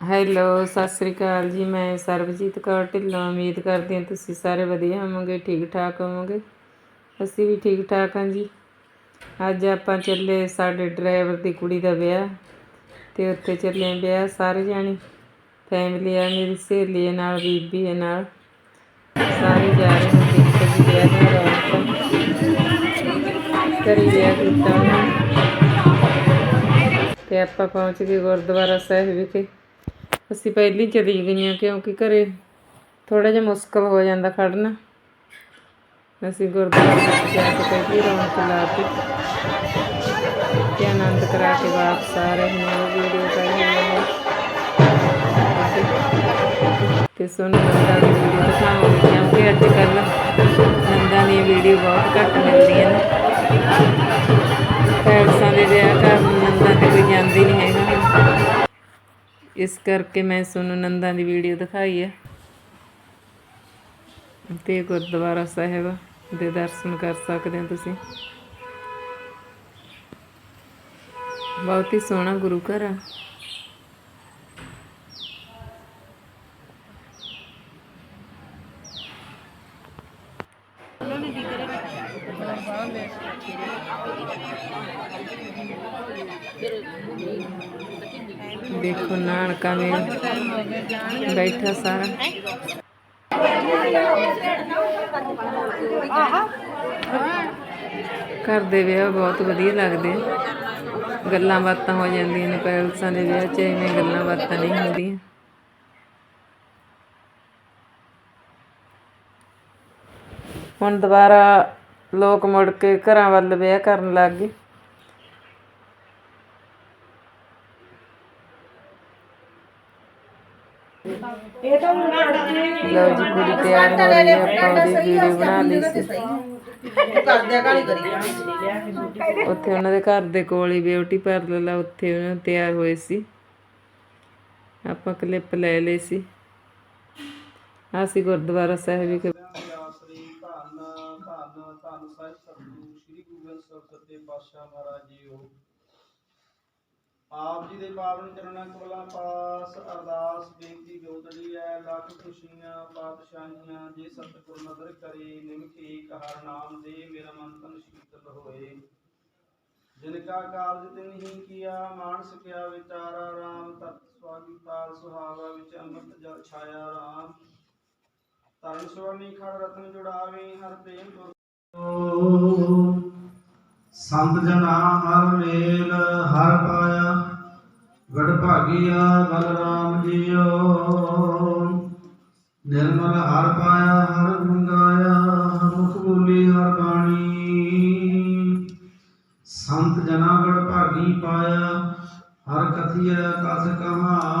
Hello, Sat Sri ਅਕਾਲ ਜੀ। ਮੈਂ ਸਰਬਜੀਤ ਕੌਰ ਢਿੱਲੋਂ। ਉਮੀਦ ਕਰਦੀ ਹਾਂ ਤੁਸੀਂ ਸਾਰੇ ਵਧੀਆ ਹੋਵੋਗੇ ਠੀਕ ਠਾਕ ਹੋਵੋਗੇ। ਅਸੀਂ ਵੀ ਠੀਕ ਠਾਕ ਹਾਂ ਜੀ। ਅੱਜ ਆਪਾਂ ਚੱਲੇ ਸਾਡੇ ਡਰਾਈਵਰ ਦੀ ਕੁੜੀ ਦਾ ਵਿਆਹ ਤੇ ਉੱਥੇ ਚੱਲੇ ਵਿਆਹ ਸਾਰੇ ਜਾਣੇ। ਫੈਮਿਲੀ ਆ ਮੇਰੀ, ਸਹੇਲੀ ਹੈ ਨਾਲ, ਬੀਬੀ ਹੈ ਨਾਲ। ਸਾਰੇ ਜਾ ਰਹੇ ਨੇ ਦੇਖੋ ਜੀ, ਵਿਆਹ ਦੀਆਂ ਰੌਣਕਾਂ ਕਰੀ ਵਿਆਹ ਕੀਤਾ ਉਹਨਾਂ ਤੇ ਆਪਾਂ ਪਹੁੰਚ ਗਏ ਗੁਰਦੁਆਰਾ ਸਾਹਿਬ ਵਿਖੇ। ਅਸੀਂ ਪਹਿਲੀ ਚਲੀ ਗਈਆਂ, ਕਿਉਂਕਿ ਘਰੇ ਥੋੜਾ ਜਿਹਾ ਮੁਸ਼ਕਲ ਹੋ ਜਾਂਦਾ ਖੜਨਾ ਅਸੀਂ ਗੁਰਦੁਆਰੇ ਜਾ ਕੇ ਪਹਿਲੀ ਰੌਣਕ ਲਾਤੀ ਤੇ ਆਨੰਦ ਕਰਾ ਕੇ ਵਾਪਸ ਆ ਰਹੇ ਹਾਂ ਵੀਡੀਓ ਪਾਈ ਹੋਈ ਹੈ ਤੇ ਸੁਣ ਨੰਦਾ ਦੀ ਵੀਡੀਓ ਦਿਖਾਵਾਂਗੇ ਕਿਉਂਕਿ ਅੱਜ ਕੱਲ ਨੰਦਾ ਦੀਆਂ ਵੀਡੀਓ ਬਹੁਤ ਘੱਟ ਮਿਲਦੀਆਂ ਨੇ। ਪੈਰਸਾਂ ਦੇ ਵਿਆਹ ਕਰਨ ਨੰਦਾ ਇਸ ਕਰਕੇ ਮੈਂ ਸੋਨੂੰ ਨੰਦਾਂ ਦੀ ਵੀਡੀਓ ਦਿਖਾਈ ਹੈ ਤੇ ਗੁਰਦੁਆਰਾ ਸਾਹਿਬ ਦੇ ਦਰਸ਼ਨ ਕਰ ਸਕਦੇ ਹੋ ਤੁਸੀਂ। ਬਹੁਤ ਹੀ ਸੋਹਣਾ ਗੁਰੂ ਘਰ ਆ। ਦੇਖੋ ਨਾਨਕਾ ਮੇ ਬੈਠਾ ਸਾਰਾ। ਘਰ ਦੇ ਵਿਆਹ ਬਹੁਤ ਵਧੀਆ ਲੱਗਦੇ। ਆ ਗੱਲਾਂ ਬਾਤਾਂ ਹੋ ਜਾਂਦੀਆਂ ਨੇ, ਪੈਲਸਾਂ ਦੇ ਵਿਆਹ 'ਚ ਐਵੇਂ ਗੱਲਾਂ ਬਾਤਾਂ ਨਹੀਂ ਹੁੰਦੀਆਂ। ਹੁਣ ਦੁਬਾਰਾ ਲੋਕ ਮੁੜ ਕੇ ਘਰਾਂ ਵੱਲ ਵਿਆਹ ਕਰਨ ਲੱਗ ਗਏ। ਲਓ ਜੀ ਕੁੜੀ ਤਿਆਰ ਹੋ ਰਹੀ ਹੈ ਆਪਾਂ ਉਹਦੀ ਵੀਡੀਓ ਬਣਾ ਲਈ ਸੀ। ਕਰਦਿਆ ਕਾਲੀ ਕਰੀ ਉੱਥੇ ਉਹਨਾਂ ਦੇ ਘਰ ਦੇ ਕੋਲ ਹੀ ਬਿਊਟੀ ਪਾਰਲਰ ਆ ਉੱਥੇ ਉਹਨਾਂ ਤਿਆਰ ਹੋਏ ਸੀ। ਆਪਾਂ ਕਲਿੱਪ ਲੈ ਲਏ ਸੀ। ਆਹ ਸੀ ਗੁਰਦੁਆਰਾ ਸਾਹਿਬ ਵਿਖੇ ਸ੍ਰੀ ਧੰਨ ਧੰਨ ਧੰਨ ਸਾਹਿਬ ਸਤਿਗੁਰੂ ਸ੍ਰੀ ਗੁਰੂ ਗ੍ਰੰਥ ਸਾਹਿਬ ਸੱਚੇ ਪਾਤਸ਼ਾਹ ਮਹਾਰਾਜ ਜੀਓ। ਆਪ ਜੀ ਦੇ ਪਾਵਨ ਚਰਨਾਂ ਕਮਲਾਂ ਪਾਸ ਅਰਦਾਸ ਬੇਨਤੀ ਜੋਦੜੀ ਹੈ, ਲੱਖ ਖੁਸ਼ੀਆਂ, ਪਾਤਸ਼ਾਹੀਆਂ ਜੇ ਸਤਿਗੁਰ ਨਦਰ ਕਰੇ ਨਿਮਖੇ ਹਰ ਨਾਮ ਦੇ, ਮੇਰਾ ਮਨ ਤਨ ਸ਼ੀਤਲ ਹੋਏ। ਜਿਨ ਕਾ ਕਾਰਜ ਤਿਨ ਹੀ ਕੀਆ, ਮਾਨਸ ਕਿਆ ਵਿਚਾਰਾ ਰਾਮ, ਤਤ ਸਵਾਗੀ ਤਾਲ ਸੁਹਾਵਾ ਵਿੱਚ ਅੰਮ੍ਰਿਤ ਜਲ ਛਾਇਆ ਰਾਮ। ਤਰਨ ਸੁਵਰਨੀ ਖੜ ਰਤਨ ਜੁੜਾਵੇ, ਹਰ ਪ੍ਰੇਮ ਸੰਤ ਜਨਾ ਹਰ ਮੇਲ, ਹਰ ਪਾਇਆ। ਗੜ ਭਾਗਿਆ ਬਲਰਾਮ ਜੀਓ। ਨਿਰਮਲ ਹਰ ਪਾਇਆ, ਹਰ ਮੰਗਾਇਆ ਹਰ ਮੁਖ ਬੋਲੀ ਹਰ ਬਾਣੀ। ਸੰਤ ਜਨਾ ਗੜ ਭਾਗੀ ਪਾਇਆ, ਹਰ ਕਥਿਆ ਕਸ ਕਹਾ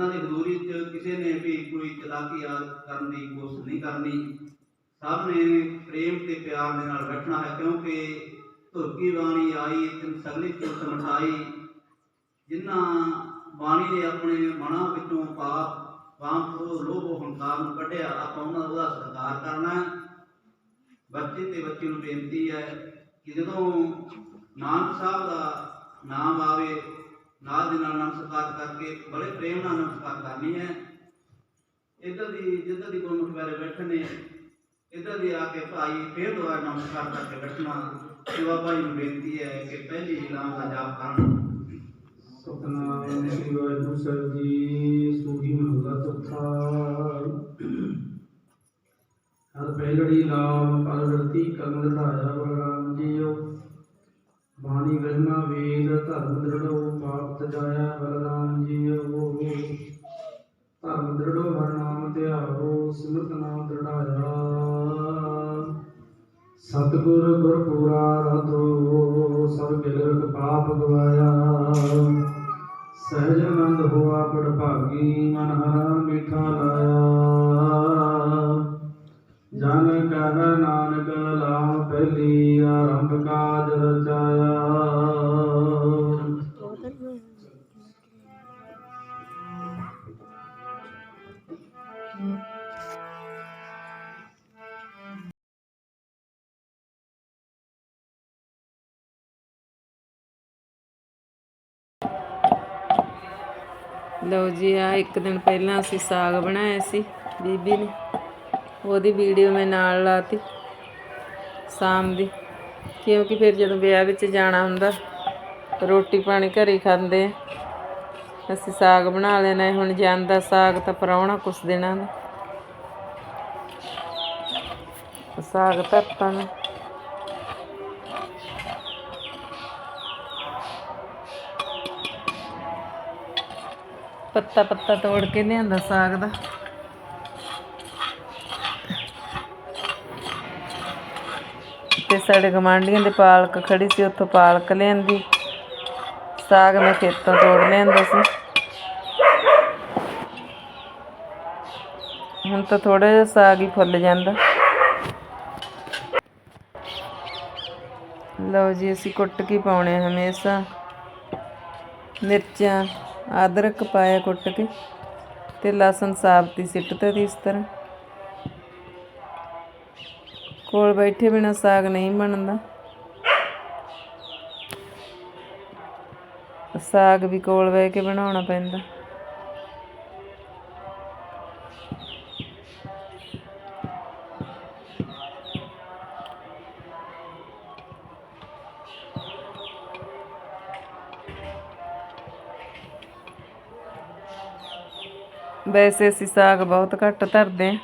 ਕਦਮਾਂ ਦੀ ਹਜ਼ੂਰੀ 'ਚ ਕਿਸੇ ਨੇ ਵੀ ਕੋਈ ਚਲਾਕੀ ਕਰਨ ਦੀ ਕੋਸ਼ਿਸ਼ ਨਹੀਂ ਕਰਨੀ। ਸਭ ਨੇ ਪ੍ਰੇਮ ਤੇ ਪਿਆਰ ਦੇ ਨਾਲ ਬੈਠਣਾ ਹੈ, ਕਿਉਂਕਿ ਧੁਰਕੀ ਬਾਣੀ ਆਈ, ਤਿੰਨ ਸਗਲੀ ਚੁੱਤ ਮਠਾਈ ਜਿਨ੍ਹਾਂ ਬਾਣੀ ਨੇ ਆਪਣੇ ਮਨਾਂ ਵਿੱਚੋਂ ਪਾਪ ਵਾਮ ਕ੍ਰੋਧ ਲੋਭ ਹੰਕਾਰ ਨੂੰ ਕੱਢਿਆ, ਆਪਾਂ ਉਹਨਾਂ ਦਾ ਸਤਿਕਾਰ ਕਰਨਾ ਬੱਚੇ ਤੇ ਬੱਚੀ ਨੂੰ ਬੇਨਤੀ ਹੈ ਕਿ ਜਦੋਂ ਨਾਨਕ ਸਾਹਿਬ ਦਾ ਨਾਮ ਆਵੇ ਨਾਲ ਦੇ ਨਾਲ ਨਮਸਕਾਰ ਕਰਕੇ ਬੜੇ ਪ੍ਰੇਮ ਨਾਲ ਨਮਸਕਾਰ ਕਰਨੀ ਹੈ। ਇੱਧਰ ਦੀ, ਜਿੱਧਰ ਦੀ ਗੁਰਮੁਖ ਵਾਲੇ ਬੈਠੇ ਨੇ, ਇੱਧਰ ਦੀ ਆ ਕੇ ਭਾਈ ਫੇਰ ਦੁਬਾਰਾ ਨਮਸਕਾਰ ਕਰਕੇ ਬੈਠਣਾ ਤੇ ਬਾਬਾ ਜੀ ਨੂੰ ਬੇਨਤੀ ਹੈ ਕਿ ਪਹਿਲੀ ਨਾਮ ਦਾ ਜਾਪ ਕਰਨ। ਸਤਨਾਮ ਸ੍ਰੀ ਵਾਹਿਗੁਰੂ ਸਾਹਿਬ ਜੀ ਸੂਹੀ ਮਹਲਾ ਚੌਥਾ। ਹਰ ਪਹਿਲੜੀ ਨਾਮ ਪਲ ਰਤੀ ਕਰਮ ਲੜਾਇਆ ਬਲਰਾਮ ਜੀਓ। ਬਾਣੀ ਵਰਮਾ ਵੇਦ, ਧਰਮ ਦ੍ਰਿੜੋ ਪਾਪ ਤਜਾਇਆ ਬਲਰਾਮ ਜੀਓ ਧਰਮ ਦ੍ਰਿੜੋ ਹਰ ਨਾਮ ਧਿਆਵੋ ਸਿਮਰਤ ਨਾਮ ਦ੍ਰਿੜਾਇਆ। ਸਤਿਗੁਰ ਗੁਰਪੂਰਾ ਰਤੋ, ਸਭ ਗਿਲ ਲਓ ਜੀ, ਆ ਇੱਕ ਦਿਨ ਪਹਿਲਾਂ ਅਸੀਂ ਸਾਗ ਬਣਾਇਆ ਸੀ ਬੀਬੀ ਨੇ। ਉਹਦੀ ਵੀਡੀਓ ਮੈਂ ਨਾਲ ਲਾਤੀ ਸ਼ਾਮ ਦੀ। ਕਿਉਂਕਿ ਫਿਰ ਜਦੋਂ ਵਿਆਹ ਵਿੱਚ ਜਾਣਾ ਹੁੰਦਾ, ਰੋਟੀ ਪਾਣੀ ਘਰੇ ਹੀ ਖਾਂਦੇ ਅਸੀਂ ਸਾਗ ਬਣਾ ਲੈਣਾ ਹੁਣ ਜਾਂਦਾ ਸਾਗ ਤਾਂ ਪਰਾਉਣਾ ਕੁਛ ਦਿਨਾਂ ਦਾ। ਸਾਗ ਧਰਤਾ ਨੇ ਪੱਤਾ ਪੱਤਾ ਤੋੜ ਕੇ ਲਿਆਂਦਾ ਸਾਗ ਦਾ। ਤੇ ਸਾਡੇ ਗਮਾਂਡੀਆਂ ਦੇ ਪਾਲਕ ਖੜੀ ਸੀ, ਉੱਥੋਂ ਪਾਲਕ ਲਿਆਂਦੀ। ਸਾਗ ਮੈਂ ਖੇਤੋਂ ਤੋੜ ਲਿਆਂਦਾ ਸੀ। ਹੁਣ ਤਾਂ ਥੋੜਾ ਜਿਹਾ ਸਾਗ ਹੀ ਫੁੱਲ ਜਾਂਦਾ। ਲਓ ਜੀ, ਅਸੀਂ ਕੁੱਟ ਕੇ ਪਾਉਣੇ ਹਮੇਸ਼ਾ। ਮਿਰਚਾਂ। ਅਦਰਕ ਪਾਇਆ ਕੁੱਟ ਕੇ ਤੇ ਲਸਣ ਸਾਬਤੀ ਸਿੱਟਤਾ ਦੀ ਇਸ ਤਰ੍ਹਾਂ। ਕੋਲ ਬੈਠੇ ਬਿਨਾ ਸਾਗ ਨਹੀਂ ਬਣਦਾ। ਸਾਗ ਵੀ ਕੋਲ ਬਹਿ ਕੇ ਬਣਾਉਣਾ ਪੈਂਦਾ। ਵੈਸੇ ਅਸੀਂ ਸਾਗ ਬਹੁਤ ਘੱਟ ਧਰਦੇ ਹਾਂ।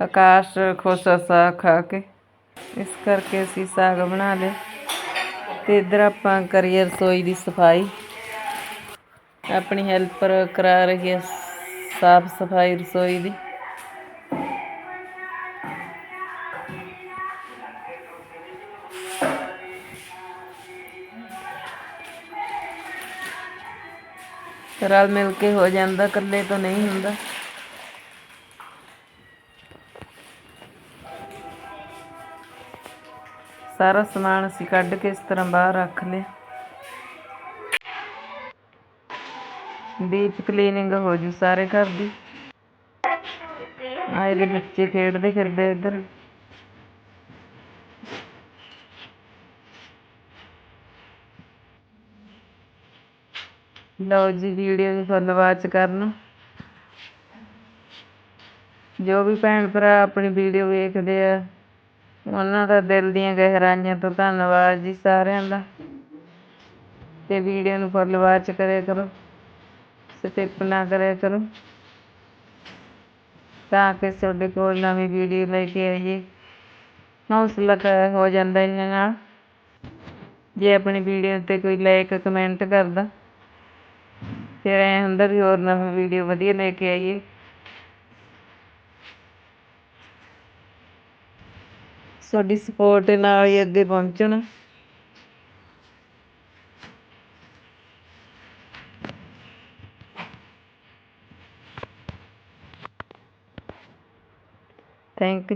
ਆਕਾਸ਼ ਖੁਸ਼ ਆ ਸਾਗ ਖਾ ਕੇ। ਇਸ ਕਰਕੇ ਅਸੀਂ ਸਾਗ ਬਣਾ ਲਿਆ। ਤੇ ਇੱਧਰ ਆਪਾਂ ਕਰੀਏ ਰਸੋਈ ਦੀ ਸਫ਼ਾਈ। ਆਪਣੀ ਹੈਲਪਰ ਕਰਾ ਰਹੀ ਹੈ ਸਾਫ਼ ਸਫ਼ਾਈ ਰਸੋਈ ਦੀ। ਰਲ ਮਿਲ ਕੇ ਹੋ ਜਾਂਦਾ, ਇਕੱਲੇ ਤੋਂ ਨਹੀਂ ਹੁੰਦਾ। ਸਾਰਾ ਸਮਾਨ ਅਸੀਂ ਕੱਢ ਕੇ ਇਸ ਤਰ੍ਹਾਂ ਬਾਹਰ ਰੱਖ ਲਿਆ। ਡੀਪ ਕਲੀਨਿੰਗ ਹੋ ਜੂ ਸਾਰੇ ਘਰ ਦੀ। ਆਏ ਦੇ ਬੱਚੇ ਖੇਡਦੇ ਫਿਰਦੇ ਇੱਧਰ। ਲਓ ਜੀ, ਵੀਡੀਓ ਨੂੰ ਵਾਚ ਕਰਨ। ਜੋ ਵੀ ਭੈਣ ਭਰਾ ਆਪਣੀ ਵੀਡੀਓ ਵੇਖਦੇ ਆ, ਉਹਨਾਂ ਦਾ ਦਿਲ ਦੀਆਂ ਗਹਿਰਾਈਆਂ ਤੋਂ ਧੰਨਵਾਦ ਜੀ ਸਾਰਿਆਂ ਦਾ। ਤੇ ਵੀਡੀਓ ਨੂੰ ਫੁੱਲ ਵਾਚ ਕਰਿਆ ਕਰੋ, ਸਟਿਪ ਨਾ ਕਰਿਆ ਕਰੋ। ਤਾਂ ਕਿ ਤੁਹਾਡੇ ਕੋਲ ਨਵੀਂ ਵੀਡੀਓ ਲੈ ਕੇ ਆਈਏ। ਹੌਸਲਾ ਹੋ ਜਾਂਦਾ ਇਹਨਾਂ ਨਾਲ। ਜੇ ਆਪਣੀ ਵੀਡੀਓ ਤੇ ਕੋਈ ਲਾਈਕ ਕਮੈਂਟ ਕਰਦਾ। अच्छे रहें अंदर की ओर नव वीडियो ਵਧੀਆ ਲੈ ਕੇ ਆਈਏ ਤੁਹਾਡੀ ਸਪੋਰਟ ਨਾਲ ਹੀ ਅੱਗੇ ਪਹੁੰਚਣ ਥੈਂਕ